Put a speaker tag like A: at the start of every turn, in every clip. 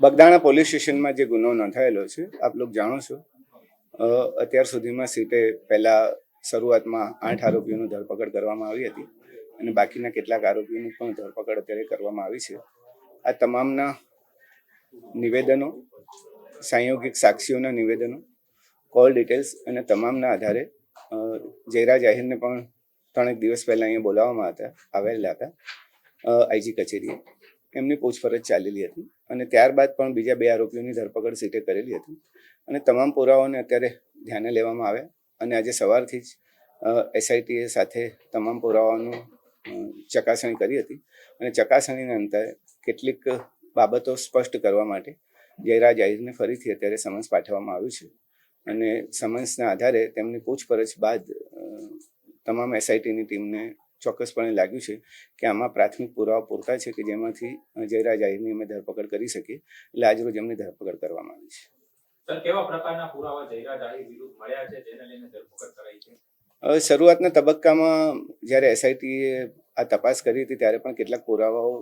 A: Bagdana police સ્ટેશનમાં જે ગુનો નોંધાયેલો છે, આપ લોકો જાણો છો. અત્યાર સુધીમાં સીટે પહેલા શરૂઆતમાં આઠ આરોપીઓની ધરપકડ કરવામાં આવી હતી અને બાકીના કેટલાક આરોપીઓની પણ ધરપકડ અત્યારે કરવામાં આવી છે. આ તમામના નિવેદનો, સંયોગિક સાક્ષીઓના નિવેદનો, કોલ ડિટેલ્સ અને તમામના આધારે જયરાજ આહિરને પણ ત્રણેક દિવસ પહેલાં અહીંયા બોલાવવામાં હતા આવેલા હતા આઈજી કચેરીએ. એમની પૂછપરછ ચાલેલી હતી અને ત્યારબાદ પણ બીજા બે આરોપીઓની ધરપકડ સીટે કરેલી હતી. અને તમામ પુરાવાઓને અત્યારે ધ્યાને લેવામાં આવ્યા અને આજે સવારથી જ એસઆઈટીએ સાથે તમામ પુરાવાઓનું ચકાસણી કરી હતી. અને ચકાસણીના અંતે કેટલીક બાબતો સ્પષ્ટ કરવા માટે જયરાજ આહિરને ફરીથી અત્યારે સમન્સ પાઠવવામાં આવ્યું છે. અને સમન્સના આધારે તેમની પૂછપરછ બાદ તમામ એસઆઈટીની ટીમને ચોક્કસપણે લાગ્યું છે કે આમાં પ્રાથમિક પુરાવા પૂરતા છે કે જેમાંથી જયરાજ આહિરની અમે ધરપકડ કરી શકીએ. એટલે આજરોજ એમની ધરપકડ કરવામાં આવી છે.
B: સર કેવા પ્રકારના પુરાવા જયરાજ આહિર વિરુદ્ધ મળ્યા છે જેને લઈને ધરપકડ કરાઈ છે?
A: શરૂઆતના તબક્કામાં જ્યારે એસઆઈટીએ આ તપાસ કરી હતી ત્યારે પણ કેટલાક પુરાવાઓ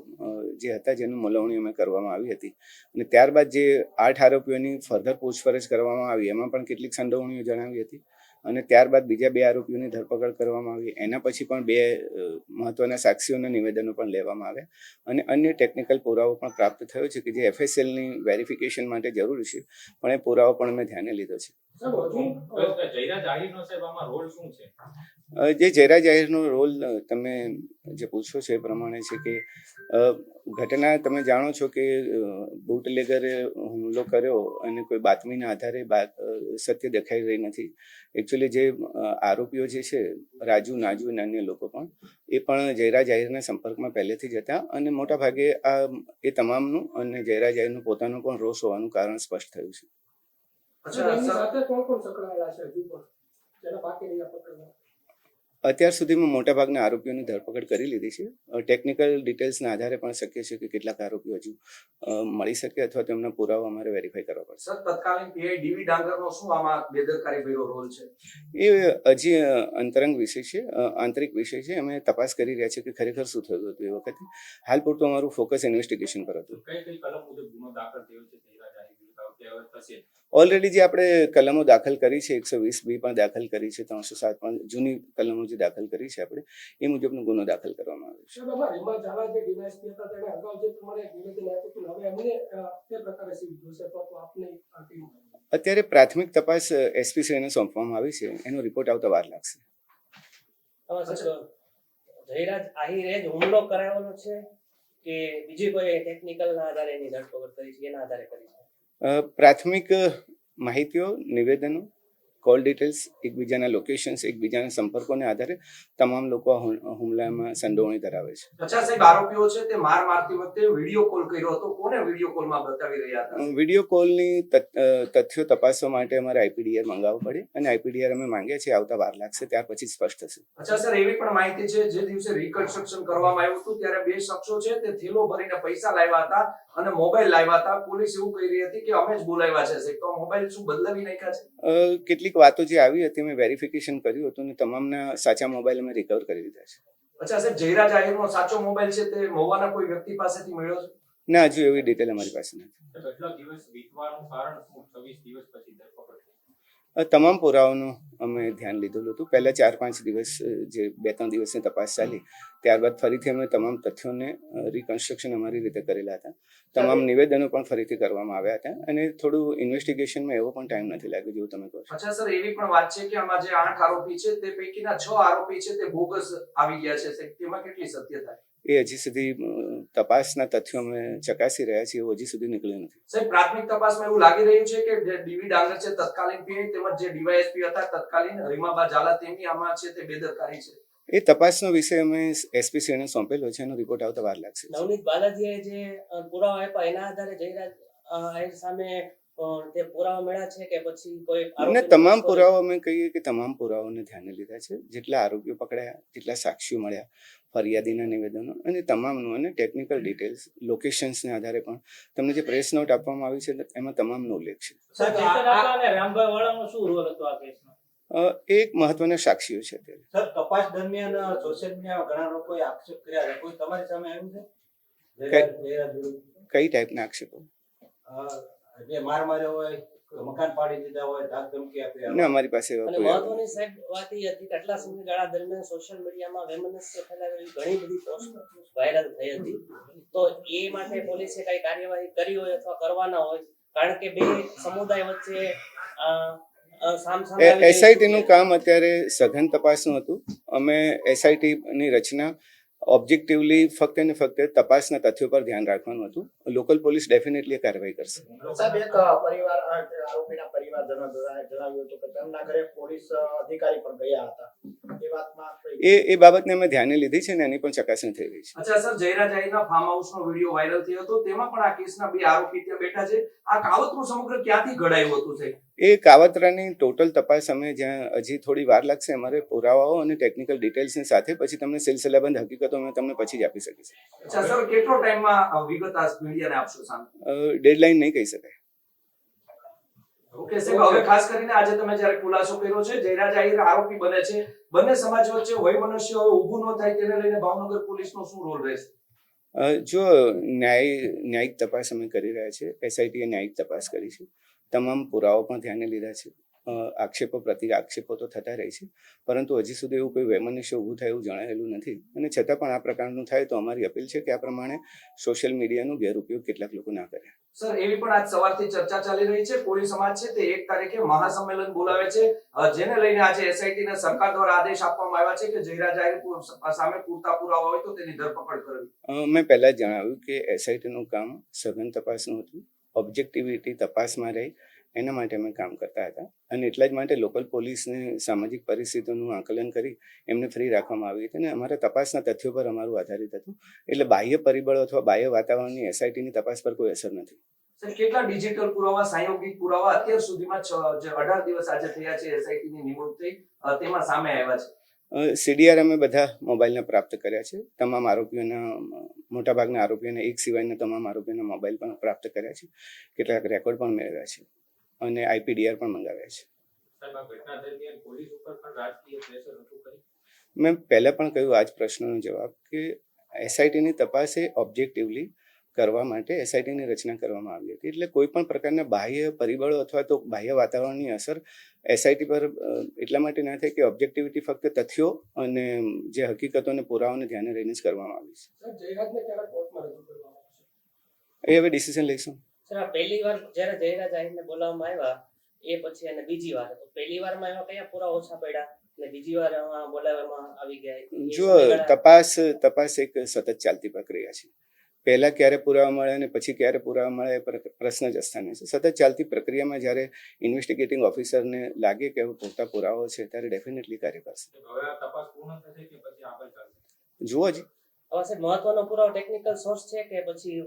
A: જે હતા જેનું મલવણી અમે કરવામાં આવી હતી. અને ત્યારબાદ જે આઠ આરોપીઓની ફર્ધર પૂછપરછ કરવામાં આવી એમાં પણ કેટલીક સંડોવણીઓ જણાવી હતી. અને ત્યારબાદ બીજા બે આરોપીઓની ધરપકડ કરવામાં આવી. એના પછી પણ બે મહત્વના સાક્ષીઓના નિવેદનો પણ લેવામાં આવ્યા. અને અન્ય ટેકનિકલ પુરાવો પણ પ્રાપ્ત થયો છે કે જે એફએસએલની વેરિફિકેશન માટે જરૂરી છે પણ એ પુરાવો પણ મેં ધ્યાને લીધો છે.
B: તો જયરાજ આહિરનો સાહેબ આમાં રોલ શું છે?
A: અ, જે જયરા જાહેરનો રોલ તમે જે પૂછો છો એ પ્રમાણે છે કે ઘટના તમે જાણો છો કે બુટલેગરે હુમલો કર્યો અને કોઈ બાતમીના આધારે સત્ય દેખાઈ રહી નથી. એકચ્યુઅલી જે આરોપીઓ જે છે રાજુ નાજુ અને અન્ય લોકો પણ એ પણ જયરા જાહેરના સંપર્કમાં પહેલેથી જ હતા અને મોટા ભાગે આ એ તમામનું અને જયરા જાહેરનું પોતાનું પણ રોષ હોવાનું કારણ સ્પષ્ટ થયું છે. અત્યાર સુધીમાં મોટાભાગના આરોપીઓની ધરપકડ કરી લીધી છે. ટેકનિકલ ડિટેલ્સના આધારે પણ શક્ય છે કે કેટલાક આરોપીઓ હજુ મળી શકે અથવા તેમના પુરાવા અમારે વેરીફાઈ કરવા પડશે.
C: સર તત્કાલીન પીઆઈ ડીવી ડાંગરનો શું આમાં બેદરકારી ભર્યો રોલ છે?
A: એ હજી અંતરંગ વિષય છે. આંતરિક વિષય છે. અમે તપાસ કરી રહ્યા છીએ કે ખરેખર શું થયું હતું એ વખતે. હાલ પૂરતું અમારું ફોકસ ઇન્વેસ્ટિગેશન પર હતું.
B: કઈ કઈ કલમ મુજબ ગુનો દાખલ થયો છે?
A: ઓલરેડી જે આપણે કલમો દાખલ કરી છે એકસો વીસ બી પણ દાખલ કરી છે ત્રણસો સાત પણ જૂની કલમો જે દાખલ કરી છે આપણે એ મુજબનો ગુનો દાખલ કરવામાં આવ્યો છે. અત્યારે પ્રાથમિક તપાસ એસપી શ્રીને સોંપવામાં આવી છે એનો રિપોર્ટ આવતા વાર લાગશે.
D: જયરાજ આહિરે જ હુમલો કરાવેલો છે કે બીજી કોઈ ટેકનિકલ ના આધારે એની ધરપકડ કરી છે એના આધારે કરી છે?
A: પ્રાથમિક માહિતીઓ નિવેદનો કોલ ડિટેલ્સ એકબીજાના લોકેશન્સ એકબીજાના સંપર્કોને આધારે તમામ લોકો હુમલામાં સંડોવણી ધરાવે છે.
C: પચાસ સાહેબ આરોપીઓ છે તે માર મારતી વખતે વીડિયો કોલ કર્યો હતો. કોને વીડિયો કોલમાં બતાવી રહ્યા હતા?
A: વીડિયો કોલની તથ્યો તપાસવા માટે અમારે આઈપીડીઆર મંગાવવું પડે અને આઈપીડીઆર અમે માંગ્યા છે આવતા વાર લાગશે ત્યાર પછી સ્પષ્ટ થશે.
C: અચ્છા સર એવી પણ માહિતી છે જે દિવસે રિકન્સ્ટ્રક્શન કરવામાં આવ્યું હતું ત્યારે બે શખ્સો છે તે થેલો ભરીને પૈસા લાવ્યા હતા. અને મોબાઈલ લાવ્યા હતા પોલીસ એવું કહી રહી હતી કે અમે જ બોલાવ્યા છે તો મોબાઈલ શું બદલાવી નાખ્યા છે?
A: કેટલીક વાતો જે આવી હતી અમે વેરિફિકેશન કર્યું હતું અને તમામના સાચા મોબાઈલ અમે રિકવર કરી દીધા છે.
C: અચ્છા સાહેબ જયરાજ આહિરનો સાચો મોબાઈલ છે તે મોવાના કોઈ વ્યક્તિ પાસેથી મળ્યો છે?
A: ના હજુ એવી ડિટેલ અમારી પાસે નથી.
B: કેટલા દિવસ વીતવાનું કારણ શું? છવ્વીસ દિવસ પછી
A: તમામ પુરાવાનું અમે ધ્યાન લીધેલું હતું. પહેલાં ચાર પાંચ દિવસ જે બે ત્રણ દિવસની તપાસ ચાલી ત્યારબાદ ફરીથી અમે તમામ તથ્યોને રિકન્સ્ટ્રક્શન અમારી રીતે કરેલા હતા. તમામ નિવેદનો પણ ફરીથી કરવામાં આવ્યા હતા અને થોડું ઇન્વેસ્ટિગેશનમાં એવો પણ ટાઈમ નથી લાગ્યો જેવું તમે કહો છો.
C: અચ્છા સર એવી પણ વાત છે કે આમાં જે આઠ આરોપી છે તે પૈકીના છ આરોપી છે તે બોગસ આવી ગયા છે. તેમાં કેટલી સત્યતા
A: એ હજી સુધી તપાસના તથ્યો અમે ચકાસી રહ્યા છીએ એવું હજી સુધી નીકળ્યું નથી.
C: સાહેબ પ્રાથમિક તપાસમાં એવું લાગી રહ્યું છે કે જે ડીવી ડાંગર છે તત્કાલીન પીઆઈ તેમજ જે ડીવાયએસપી હતા તત્કાલીન રીમાબા ઝાલા તેમની આમાં છે તે બેદરકારી છે.
A: એ તપાસનો વિષય અમે એસપી શ્રીને સોંપેલો છે એનો રિપોર્ટ આવતા વાર લાગશે.
D: નવનીત બાલાજીએ જે પુરાવા આપ્યા એના આધારે જયરાજ સામે તે પુરાવા મળ્યા છે કે પછી કોઈ
A: અને તમામ પુરાવા અમે કહીએ કે તમામ પુરાવાઓને ધ્યાને લીધા છે. જેટલા આરોપીઓ પકડાયા જેટલા સાક્ષીઓ મળ્યા ફરિયાદીના નિવેદનો અને તમામનું અને ટેકનિકલ ડિટેલ્સ લોકેશન્સને આધારે પણ તમને જે પ્રેસ નોટ આપવામાં આવી છે એમાં તમામનો ઉલ્લેખ છે.
E: સર ચેતન આપા અને રામભાઈ વાળાનો શું રોલ હતો આ કેસમાં
A: અ, એ એક મહત્વના સાક્ષીઓ છે અત્યારે.
E: સર તપાસ દરમિયાન સોશિયલ મીડિયામાં ઘણા લોકોએ આક્ષેપ કર્યા છે. કોઈ તમારી સામે આવ્યું છે?
A: કઈ ટાઈપના આક્ષેપો?
F: જે માર માર્યો હોય મકાન પાડી દીધા હોય ધાક ધમકી આપી
A: ના અમારી પાસે
D: અને મહત્વની સાહેબ વાત એ હતી કે આટલા સમયગાળા દરમિયાન સોશિયલ મીડિયામાં વેમનસ્ય ફેલાવેલી ઘણી બધી પોસ્ટ વાયરલ થઈ હતી. તો એ માટે પોલીસે કઈ કાર્યવાહી કરી હોય અથવા કરવાના હોય કારણ કે બે સમુદાય વચ્ચે અ, અ, સામસામે આવી
A: એસઆઈટી નું કામ અત્યારે સઘન તપાસનું હતું. અમે એસઆઈટી ની રચના ઓબ્જેક્ટિવલી ફક્ત ને ફક્ત તપાસના તથ્યો પર ધ્યાન રાખવાનું હતું. લોકલ પોલીસ ડેફિનેટલી કાર્યવાહી કરશે.
G: સાહેબ એક પરિવાર આરોપીના પરિવારજનો દ્વારા જણાવ્યું હતું કે તેમના ઘરે પોલીસ અધિકારી પણ ગયા હતા. એ
A: એ એ બાબતને અમે ધ્યાને લીધી છે ને એની પણ ચકાસણી થઈ રહી છે.
C: અચ્છા સર જયરાજ આહીરના ફાર્મ હાઉસનો વીડિયો વાયરલ થયો હતો. તેમાં પણ આ કેસના બે આરોપી ત્યાં બેઠા છે. આ કાવતરું સમગ્ર ક્યાંથી ઘડાયું હતું સાહેબ?
A: એ કાવતરાની ટોટલ તપાસ અમે જ્યાં હજી થોડી વાર લાગશે અમારે પુરાવાઓ અને ટેકનિકલ ડિટેલ્સની સાથે પછી તમને સિલસિલાબંધ હકીકતો અમે તમને પછી જ આપી શકીશ
C: અચ્છા સર કેટલો ટાઈમમાં વિગત આ મીડિયાને આપશો સામે
A: ડેડલાઇન નહીં કહી શકાય.
C: ઓકે સાહેબ હવે ખાસ કરીને આજે તમે જ્યારે ખુલાસો કર્યો છે જયરાજ આહીર આરોપી બને છે બંને સમાજ વચ્ચે વયમનસ્ય હવે ઊભું ન થાય તેને લઈને ભાવનગર પોલીસનો શું રોલ રહેશે?
A: જો ન્યાય ન્યાયિક તપાસ અમે કરી રહ્યા છે એસઆઈટીએ ન્યાયિક તપાસ કરી છે. તમામ પુરાવા પણ ધ્યાને લીધા છે. આક્ષેપો પ્રતિ આક્ષેપો તો થતા રહે છે. પરંતુ હજી સુધી એવું કોઈ વૈમનસ્ય ઊભું થાય એવું જણાયેલું નથી. અને છતાં પણ આ પ્રકારનું થાય તો અમારી અપીલ છે કે આ પ્રમાણે સોશિયલ મીડિયાનો ગેરઉપયોગ કેટલાક લોકો ના કરે.
C: સર એવી પણ આજ સવારથી ચર્ચા ચાલી રહી છે. કોળી સમાજ છે તે એક તારીખે મહાસંમેલન બોલાવે છે. જેને લઈને આજે એસઆઈટી ને સરકાર દ્વારા આદેશ આપવામાં આવ્યા છે કે જયરાજ જાહેર સામે પૂરતા પુરાવા હોય તો તેની ધરપકડ કરવી.
A: મેં પહેલા જણાવ્યું કે એસઆઈટીનું કામ સઘન તપાસનું હતું. ઓબ્જેક્ટિવિટી તપાસમાં રહી. એના માટે અમે કામ કરતા હતા. અને એટલા જ માટે લોકલ પોલીસને સામાજિક પરિસ્થિતિનું આકલન કરી એમને ફ્રી રાખવામાં આવી હતી. અને અમારા તપાસના તથ્યો પર અમારું આધારિત હતું. એટલે બાહ્ય પરિબળો અથવા બાહ્ય વાતાવરણની એસઆઈટીની તપાસ પર કોઈ અસર નથી.
C: સર કેટલા ડિજિટલ પુરાવા સાંયોગિક પુરાવા અત્યાર સુધીમાં જે અઢાર દિવસ આજે થયા છે એસઆઈટીની નિમણૂક થઈ તેમાં સામે આવ્યા છે?
A: સીડીઆર અમે બધા મોબાઈલના પ્રાપ્ત કર્યા છે. તમામ આરોપીઓના મોટાભાગના આરોપીઓના એક સિવાયના તમામ આરોપીઓના મોબાઈલ પણ પ્રાપ્ત કર્યા છે. કેટલાક રેકોર્ડ પણ મેળવ્યા છે. અને આઈપીડીઆર પણ મંગાવ્યા છે. મેં પહેલાં પણ કહ્યું આ જ પ્રશ્નનો જવાબ કે એસઆઈટીની તપાસ એ ઓબ્જેક્ટિવલી કરવા માટે એસઆઈટીની રચના કરવામાં આવી હતી. એટલે કોઈ પણ પ્રકારના બાહ્ય પરિબળો અથવા તો બાહ્ય વાતાવરણની અસર એસઆઈટી પર એટલા માટે ના થાય કે ઓબ્જેક્ટિવિટી ફક્ત તથ્યો અને જે હકીકતો અને પુરાવાને ધ્યાને રહીને જ કરવામાં આવી છે. એ હવે ડિસિઝન લઈશું.
D: સર પહેલી વાર જ્યારે જયરાજ આહીરને બોલાવવામાં આવ્યા એ પછી અને બીજી વાર. તો પહેલી વારમાં એમાં કયા પૂરા ઓછા પડ્યા બીજી વાર બોલાવવામાં આવી ગયા?
A: જો તપાસ તપાસ એક સતત ચાલતી પ્રક્રિયા છે. પહેલા ક્યારે પુરાવા મળે અને પછી ક્યારે પુરાવા મળે એ પ્રશ્ન જ અસ્થાને છે. સતત ચાલતી પ્રક્રિયામાં જ્યારે ઇન્વેસ્ટિગેટિંગ ઓફિસરને લાગે કે હવે પૂરતા પુરાવો છે ત્યારે ડેફિનેટલી કાર્ય કરશે.
B: હવે આ તપાસ પૂર્ણ થશે કે પછી આગળ ચાલશે?
A: જુઓ જ.
D: મહત્વનો પુરાવો ટેકનિકલ સોર્સ છે કે પછી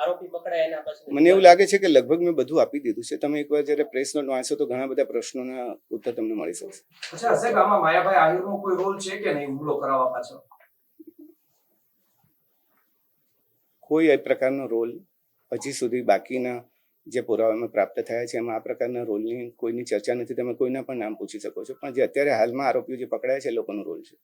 D: આરોપી પકડાય એના પછી?
A: મને એવું લાગે છે કે લગભગ મેં બધું આપી દીધું છે. તમે એકવાર જ્યારે પ્રેસ નોટ વાંચો તો ઘણા બધા પ્રશ્નોના ઉત્તર તમને મળી શકશે.
C: અચ્છા સાહેબ આમાં માયાભાઈ આહિરનો કોઈ રોલ છે કે નહીં હુમલો કરાવવા પાછળ?
A: કોઈ એ પ્રકારનો રોલ હજી સુધી બાકીના જે પુરાવામાં પ્રાપ્ત થયા છે એમાં આ પ્રકારના રોલની કોઈની ચર્ચા નથી. તમે કોઈના પણ નામ પૂછી શકો છો. પણ જે અત્યારે હાલમાં આરોપીઓ જે પકડાયા છે એ લોકોનો રોલ છે.